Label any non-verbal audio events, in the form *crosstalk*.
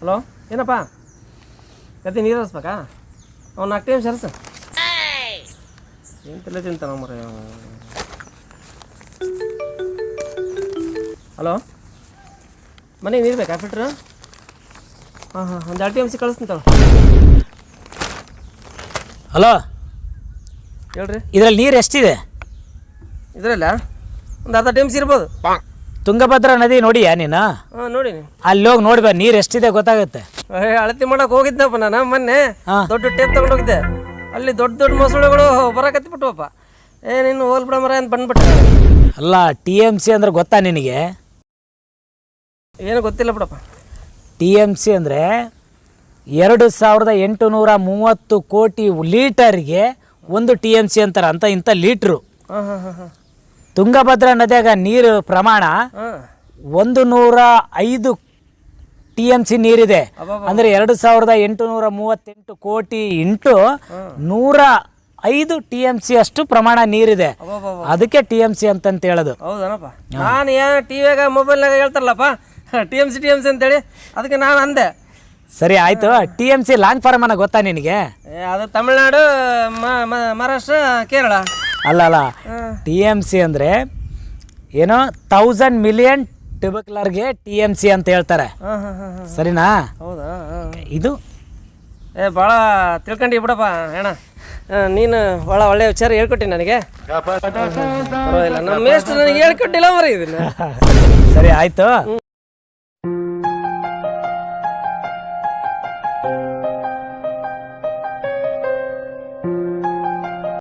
Hello ಏನಪ್ಪ? ಗತಿ ನೀರು ಹರಿಸ್ಬೇಕಾ? ಅವ್ನು ನಾಲ್ಕು ಟೈಮ್ ಸರಸ ಏನು ತಲೆ ತಿಂತಾನ ಮರ ಹಲೋ? ಮನೆಗೆ ನೀರು ಬೇಕಾ ಫಿಟ್ರ್ ಹಾಂ ಹಾಂ ಒಂದು ಎರಡು ಟಿ ಎಂ ಸಿ ಕಳಿಸ್ತೀನಿ ಹಲೋ? ಹೇಳ್ರಿ. ಇದ್ರಲ್ಲಿ ನೀರು ಎಷ್ಟಿದೆ? ಇದರಲ್ಲ? ಒಂದು ಅರ್ಧ ಟಿ ಎಂ ಸಿ ಇರ್ಬೋದು. ತುಂಗಭದ್ರಾ ನದಿ ನೋಡಿಯಾ ನೀನು? ಹಾಂ ನೋಡಿ ಅಲ್ಲಿ ಹೋಗಿ ನೋಡ್ಬ ನೀರ್ ನೀರು ಎಷ್ಟಿದೆ ಗೊತ್ತಾಗುತ್ತೆ? ಅಳತಿ ಮಾಡಕ್ ಹೋಗಿದ್ದಪ್ಪ ನಾನು ಮೊನ್ನೆ ಹಾ. ದೊಡ್ಡ ಟೇಪ್ ತಗೊಂಡು ಹೋಗಿದ್ದೆ ಅಲ್ಲಿ ದೊಡ್ಡ ದೊಡ್ಡ ಮೊಸಳೆಗಳು ಬರಕತ್ತಿ ಬಿಟ್ಟವಪ್ಪ ಏ ನೀನು ಹೋಲ್ ಬಿಡ ಮರ ಅಂತ ಬಂದ್ಬಿಟ್ಟೆ. ಅಲ್ಲ ಟಿ ಎಂ ಸಿ ಅಂದ್ರೆ ಗೊತ್ತಾ ನಿನಗೆ? ಏನು ಗೊತ್ತಿಲ್ಲ ಬಿಡಪ್ಪ. ಟಿ ಎಂ ಸಿ ಅಂದರೆ ಎರಡು ಸಾವಿರದ ಎಂಟುನೂರ ಮೂವತ್ತು ಕೋಟಿ ಲೀಟರ್ಗೆ ಒಂದು ಟಿ ಎಂ ಸಿ ಅಂತಾರೆ ಅಂತ ಇಂಥ ಲೀಟ್ರು. ಹಾಂ ಹಾಂ ಹಾಂ ಹಾಂ. ತುಂಗಭದ್ರಾ ನದಿಯಾಗ ನೀರು ಪ್ರಮಾಣ ಒಂದು ನೂರ ಐದು ಟಿ ಎಂ ಸಿ ನೀರಿದೆ. ಅಂದ್ರೆ ಎರಡು ಸಾವಿರದ ಎಂಟುನೂರ ಮೂವತ್ತೆಂಟು ಕೋಟಿ ಇಂಟು ನೂರ ಐದು ಟಿ ಎಂ ಸಿ ಅಷ್ಟು ಪ್ರಮಾಣ ನೀರಿದೆ. ಅದಕ್ಕೆ ಟಿ ಎಂ ಸಿ ಅಂತಂತ ಹೇಳೋದು. ಹೌದನಪ್ಪ. ನಾನು ಏನು ಟಿವಿಯಾಗ ಮೊಬೈಲ್ನಾಗ ಹೇಳ್ತಾರಲ್ಲಪ್ಪ? T M C T M C ಅಂತೇಳಿ. ಅದಕ್ಕೆ ನಾನು ಅಂದೆ. ಸರಿ ಆಯ್ತು. T M C long form ಅನ್ನೋ ಗೊತ್ತಾ ನಿನಗೆ? ಅದು ತಮಿಳ್ನಾಡು ಮಹಾರಾಷ್ಟ್ರ ಕೇರಳ. ಅಲ್ಲ ಅಲ್ಲ. ಟಿ ಎಂ ಸಿ ಅಂದರೆ ಏನೋ ತೌಸಂಡ್ ಮಿಲಿಯನ್ ಟ್ಯೂಬಕ್ಲರ್ಗೆ ಟಿ ಎಂ ಸಿ ಅಂತ ಹೇಳ್ತಾರೆ. ಸರಿನಾ? ಹೌದಾ? ಇದು? ಏ ಭಾಳ ತಿಳ್ಕೊಂಡಿ ಬಿಡಪ್ಪ ಅಣ್ಣ. ನೀನು ಭಾಳ ಒಳ್ಳೆ ವಿಚಾರ ಹೇಳ್ಕೊಟ್ಟಿ ನನಗೆ. ಪರವಾಗಿಲ್ಲ ನಮ್ಮ ಮೇಸ್ಟ್ ನನಗೆ ಹೇಳ್ಕೊಟ್ಟಿಲ್ಲ ಮರಿ ಇದನ್ನ. *laughs* ಸರಿ ಆಯ್ತು.